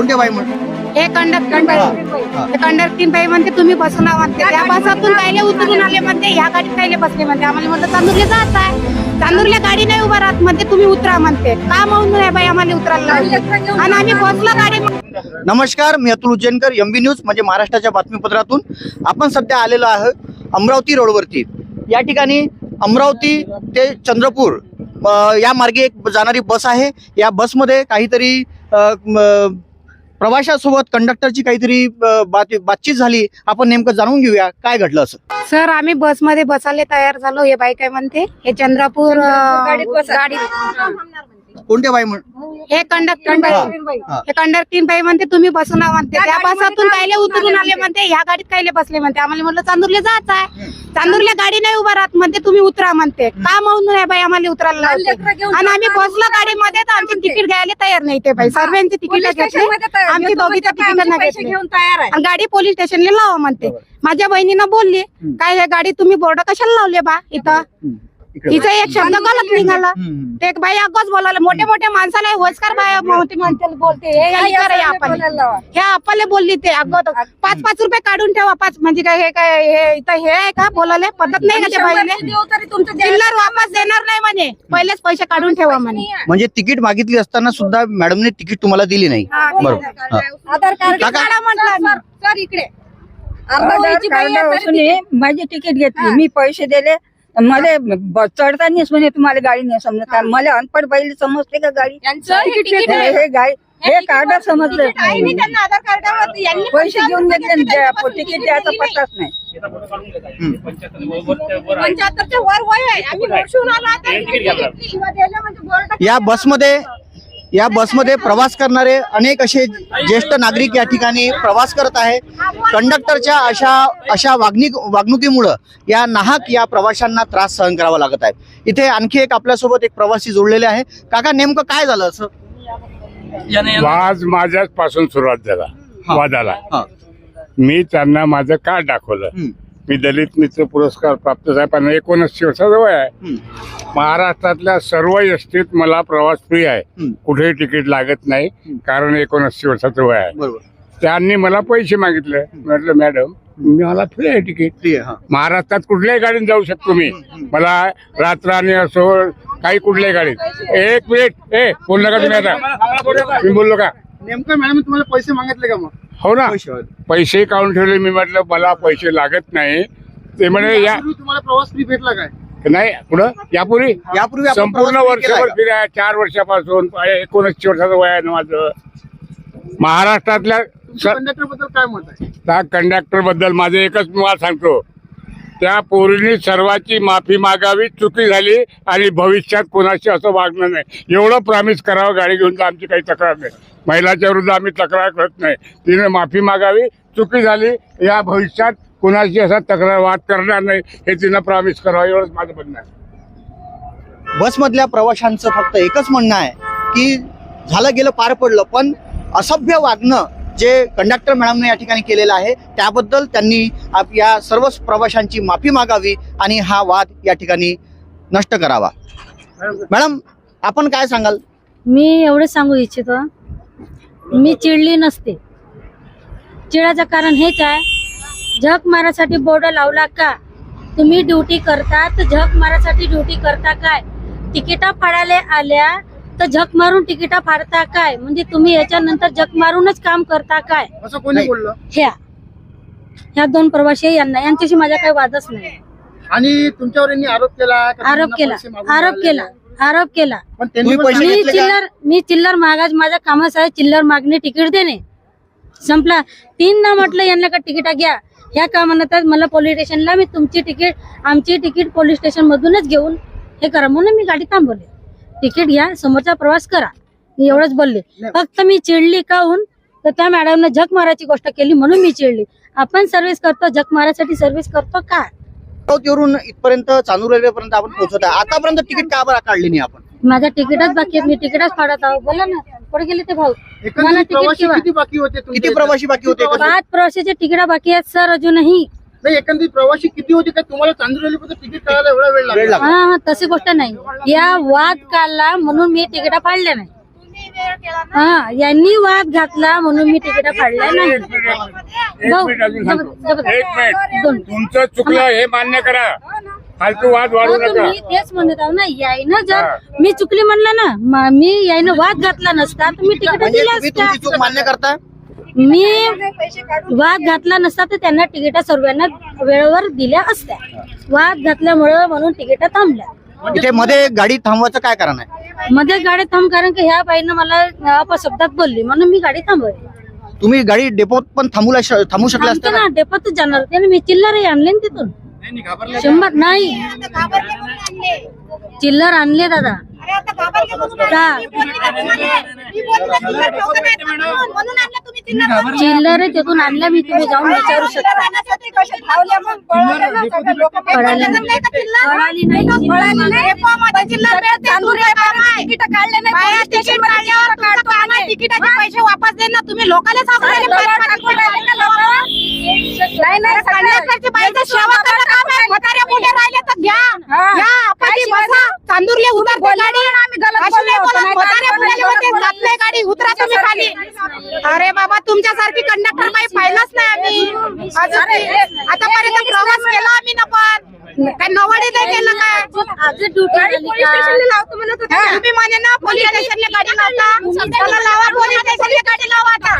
कोणत्या बाई म्हण हे कंडक्टर बाई. हा. हे कंडक्टर बाई म्हणते तुम्ही बसून आहा म्हणते त्या बसातून कायले उतरून आले. म्हणते ह्या गाडीत कायले बसले. म्हणते आम्हाला म्हणलं चांदूरला जात आहे चांदूरला गाडी नाही उभा राहत. म्हणते तुम्ही उतरा. म्हणते का म्हणून नाही बाई आम्हाला उतरायला लावलं? आणि आम्ही बसलो गाडी नमस्कार मी Atul Ujjainkar M B news म्हणजे महाराष्ट्राच्या बातमीपत्रातून. आपण सध्या आलेलो आहे अमरावती रोडवरती. या ठिकाणी अमरावती ते चंद्रपूर अ, या मार्गे एक जाणारी बस आहे. या बसमध्ये काहीतरी अ, म, प्रवाशासोबत कंडक्टरची काहीतरी बातचीत झाली. आपण नेमकं जाणून घेऊया काय घडलं असं? सर आम्ही बसमध्ये बसायला तयार झालो. हे बाई काय म्हणते? हे चंद्रपूर अं, गाडी कोणत्या बाई म्हण हे कंडक्टर बाई हा. कंडक्टर बाई म्हणते तुम्ही बसून आहा म्हणते. त्या बसातून कायले उतरून आले म्हणते. ह्या गाडीत कायले बसले म्हणते. आम्हाला म्हणलं चांदूरला जात आहे. चांदूरला गाडी नाही उभा राहत म्हणते तुम्ही उतरा म्हणते. का म्हणून नाही बाई आम्हाला उतरायला लावते? आणि आम्ही बसलो गाडीमध्ये तर आमची तिकीट घ्यायला तयार नाही ते बाई. सर्वांची तिकीट घेतली. आमची दोघीच्या तिकीट नाही घेतली. घेऊन तयार आहे. आणि गाडी पोलीस स्टेशनला लावा म्हणते. माझ्या बहिणीनं बोलली काय हे गाडी तुम्ही बोर्ड कशाला लावले बा इथं? इकडे. तिचा एक शब्द गलत निघाला. हम्म. ते एक बाई अगोच बोलायला मोठ्या मोठ्या माणसाला होसकर बाय मोठी म्हणते बोलते हे हे आपले बोलली ते अगोदर पाच पाच रुपये काढून ठेवा पाच. म्हणजे काय हे काय हे इथं हे आहे का बोलायला? पद्धत नाही का त्या जे- चिल्लर वापस देणार नाही म्हणे. पहिलेच पैसे काढून ठेवा म्हणे. म्हणजे तिकीट मागितली असताना सुद्धा मॅडमने तिकीट तुम्हाला दिली नाही. बरोबर. हा. आधार कार्ड काका- काढा म्हटलं आम्ही. सर इकडे. माझी तिकीट घेतली. मी पैसे दिले मला ब- चढतानीच म्हणे तुम्हाला गाडी नाही समजत. आहे. मला अनपड बाईला समजते का गाडी? यांचं हे तिकीट हे आहे. हे गाडी हे कार्ड समजलं. काही नाही त्यांना आधार कार्डावर यांनी पैसे घेऊन घेतले आणि द्या- तिकीट द्यायचा पत्ताच नाही. पंच्याहत्तरच्या वर वय आहे. आम्ही वर्षून आलो आता. तिकीट घेतली. किंवा दिलं म्हणजे बोर्ड या बसमध्ये या बसमध्ये प्रवास करणारे अनेक असे ज्येष्ठ नागरिक या ठिकाणी प्रवास करत आहे. कंडक्टरच्या अशा अशा वागणूक वागणुकीमुळं या नाहक या प्रवाशांना त्रास सहन करावा लागत आहे. इथे आणखी एक आपल्यासोबत एक प्रवासी जोडलेले आहे. काका नेमकं काय झालं असं? वाद माझ्याच पासून सुरुवात झाला. वादाला. हा. मी त्यांना माझं कार्ड दाखवलं. मी दलित मित्र पुरस्कार प्राप्त साहेबांना एकोणऐंशी वर्षाचं वय आहे. महाराष्ट्रातल्या सर्व एसटीत मला प्रवास फ्री आहे. कुठेही तिकीट लागत नाही. कारण एकोणऐंशी वर्षाचं वय आहे. बरोबर. त्यांनी मला पैसे मागितले. म्हटलं मॅडम मी मला फ्री आहे तिकीट हा. महाराष्ट्रात कुठल्याही गाडीने जाऊ शकतो मी. मला रात्र आणि असो काही कुठल्याही गाडीत. एक मिनिट ए बोल नका तुम्ही आता. मी बोललो का? नेमकं मॅडम तुम्हाला पैसे मागितले का मग? हो ना. पैसे काढून ठेवले मी म्हटलं मला पैसे लागत नाही. ते म्हणे या यापूर्वी तुम्हाला प्रवास फ्री भेटला काय? नाही पुढं? यापूर्वी? यापूर्वी आपण संपूर्ण प्रवास केलाय वर्षभर का? फिराय चार वर्षापासून एकोणऐंशी वर्षाचं वय आहे ना माझं. महाराष्ट्रातल्या कंडक्टरबद्दल काय मत आहे? त्या कंडक्टरबद्दल माझं एकच मला सांगतो. त्या पोरीने सर्वांची माफी मागावी चुकी झाली आणि भविष्यात कोणाशी असं वागणं नाही. एवढं प्रॉमिस करावं गाडी घेऊन तर आमची काही तक्रार नाही. महिलाच्या विरुद्ध आम्ही तक्रार करत नाही. तिने माफी मागावी चुकी झाली या भविष्यात कोणाशी असा तक्रार वाद करणार नाही हे तिनं प्रॉमिस करावं एवढंच माझं म्हणणं आहे. बसमधल्या प्रवाशांचं फक्त एकच म्हणणं आहे की झालं गेलं पार पडलं पण असभ्य वागणं जे कंडक्टर मॅडमने या ठिकाणी केलेलं आहे त्याबद्दल त्यांनी आप- या सर्व प्रवाशांची माफी मागावी आणि हा वाद या ठिकाणी नष्ट करावा. मॅडम आपण काय सांगाल? मी एवढं सांगू इच्छितो मी चिडली नसते. चिडायचं कारण हेच आहे झक मारासाठी बोर्ड लावला का? तुम्ही ड्युटी करता तर झक मारासाठी ड्युटी करता काय? तिकिटा फाडायला आल्या तर झक मारून तिकिटा फाडता काय? म्हणजे तुम्ही याच्यानंतर झक मारूनच काम करता काय? असं कोणी. बोललं? ह्या. ह्या दोन प्रवासी यांना. यांच्याशी माझा काही वादच नाही. आणि तुमच्यावर यांनी आरोप केला आरोप केला. आरोप? केला. आरोप केला. पण त्यांनी तुम्ही पण पैसे मी घेतले का? चिल्लर मी चिल्लर मागाज माझ्या कामाच आहे चिल्लर मागणे तिकीट देणे. संपला. तीन ना म्हटलं यांना का तिकीटा घ्या? ह्या का म्हणतात मला पोलीस स्टेशनला मी तुमची तिकीट आमची तिकीट पोलीस स्टेशन मधूनच घेऊन हे करा म्हणून मी गाडी थांबवली. तिकीट घ्या समोरचा प्रवास करा. मी एवढंच बोलले. फक्त मी चिडली काहून तर त्या मॅडमनं झक मारायची गोष्ट केली म्हणून मी चिडली. आपण सर्व्हिस करतो झक मारायसाठी सर्व्हिस करतो का? अमरावतीवरून इथपर्यंत चांदूर रेल्वेपर्यंत आपण पोहोचत आहे. आतापर्यंत तिकीट का बरं काढली नाही आपण? माझा तिकीटच बाकी आहे. मी तिकीटच फाडत आहो. बोला ना. कुठे गेले ते भाऊ? मला तिकीट किंवा किती बाकी होते तुमच्या किती इथे? प्रवासी बाकी होते पाच प्रवाशाचे तिकीट बाकी आहेत सर अजूनही. नाही एकंदरीत प्रवासी किती होते का? तुम्हाला चांदूर रेल्वेपर्यंत तिकीट काढायला एवढा वेळ वेळ लागला. हा हा तशी गोष्ट नाही. या वाद काढला म्हणून मी तिकीट फाडल्या नाही. हा यांनी वाद घातला म्हणून मी तिकीट फाडल्या नाही एक मिनिट भाऊ, एक मिनिट अजून सांगतो जबरदस्त. एक मिनिट. दोन. तुमचं चुकलं हे मान्य करा. फालतू वाद हो, तर नका. मी तेच म्हणत आहो ना यायनं जर हा. मी चुकली म्हणलं ना म- मी यायनं वाद घातला नसता तर मी तिकीट म्हणजे दिल्या तुम्ही तुमची चूक असत्या मान्य करता मी वाद घातला नसता तर त्यांना तिकीट सर्वांना वेळेवर दिल्या असत्या. वाद घातल्यामुळं म्हणून तिकीट थांबल्या. इथे मध्ये गाडी थांबवायचं काय कारण आहे? मध्ये गाडी थांब कारण की ह्या बाईनं मला अपशब्दात बोलली. म्हणून मी गाडी थांबवली. तुम्ही गाडी डेपोत पण थांबू थांबू शकले असते ना डेपोतच जाणार. होते मी चिल्लर आणले ना तिथून. शंभर नाही. चिल्लर आणले दादा. का चिल्लर तिथून आणल्या मी तुम्ही जाऊन विचारू शकता. कळाली नाही. कळाली नाही तिकिटाचे पैसे वापस दे ना तुम्ही लोकांना सांगू कंडक्टरचे पैसे सेवा करणं काम आहे म्हाताऱ्या पुढे राहिले तर घ्या. बसा गाडी. अशी नाही बोलत. म्हाताऱ्या पुढे होते जात नाही गाडी उतरा तुम्ही खाली. अरे बाबा तुमच्यासारखी कंडक्टर बाई पाहिलंच नाही आम्ही. आतापर्यंत प्रवास केला आम्ही ना पण. काय नवडे नाही केलं काय आज ड्युटी आली का? तुम्ही म्हणे ना पोलीस स्टेशनला गाडी लावता. चला लावा पोलीस स्टेशनला गाडी लावा आता.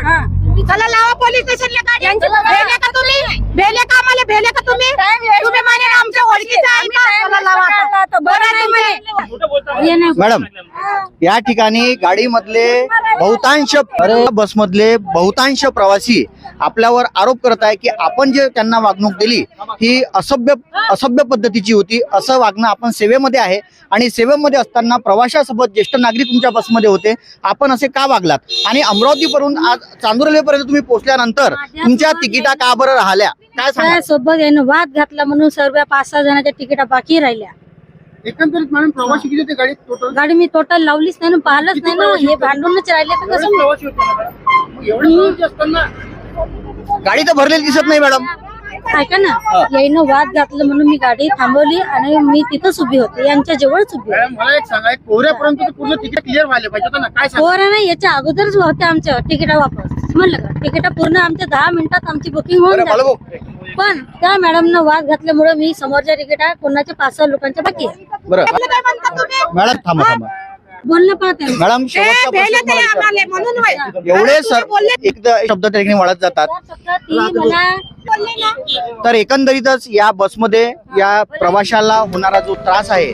चला लावा पोलीस स्टेशनला गाडी. भेले का तुम्ही? भेले का आम्हाला? भेले का तुम्ही? तुम्ही म्हणे ना आमच्या ओळखीचं आहे का चला लावा आता. बरं तुम्ही. मॅडम या ठिकाणी गाडीमधले बहुतांश बसमधले बहुतांश प्रवासी आपल्यावर आरोप करत आहे की आपण जे त्यांना वागणूक दिली ही असभ्य असभ्य पद्धतीची होती. असं वागणं आपण सेवेमध्ये आहे आणि सेवेमध्ये असताना प्रवाशासोबत ज्येष्ठ नागरिक तुमच्या बसमध्ये होते. आपण असे का वागलात? आणि अमरावतीवरून आज चांदुर्लेपर्यंत तुम्ही पोहोचल्यानंतर तुमच्या तिकिटा का बरं राहिल्या? काय सोबत यानं वाद घातला म्हणून सर्व पाच सहा जणांच्या तिकिटा बाकी राहिल्या. एकंदरीत मॅडम प्रवासी किती होते गाडीत टोटल गाडी मी टोटल लावलीच नाही ना पाहिलंच नाही ना. हे भांडूनच राहिले तर कसं प्रवासी होते ना मॅडम? मग एवढे प्रवासी असताना गाडी तर भरलेली दिसत नाही मॅडम. ऐका ना याईनं वाद घातलं म्हणून मी गाडी थांबवली आणि मी तिथंच उभी होते यांच्या जवळच उभी होते. मॅडम मला एक सांगा एक कोऱ्यापर्यंत ते पूर्ण तिकीट क्लिअर व्हायला पाहिजे होतं ना काय सांगा? पोरं ना याच्या अगोदरच होते आमच्या तिकिटा वापस. म्हणलं का तिकिटा पूर्ण आमच्या दहा मिनिटात आमची बुकिंग होऊन बरं जाते. बाळू पण त्या मॅडमनं वाद घातल्यामुळे मी समोरच्या तिकिटा कोणाच्या पाच सहा लोकांच्या बाकी आहे. बरं. काय म्हणता तुम्ही? मॅडम थांबा थांबा. बोलणं पाहते. मॅडम शेवटचा प्रश्न तुम्हाला. विचारतो. एवढे सर एकदा शब्द त्या ठिकाणी वाढत जातात. फक्त ती मला बोलले ना. तर एकंदरीतच या बसमध्ये या प्रवाशाला होणारा जो त्रास आहे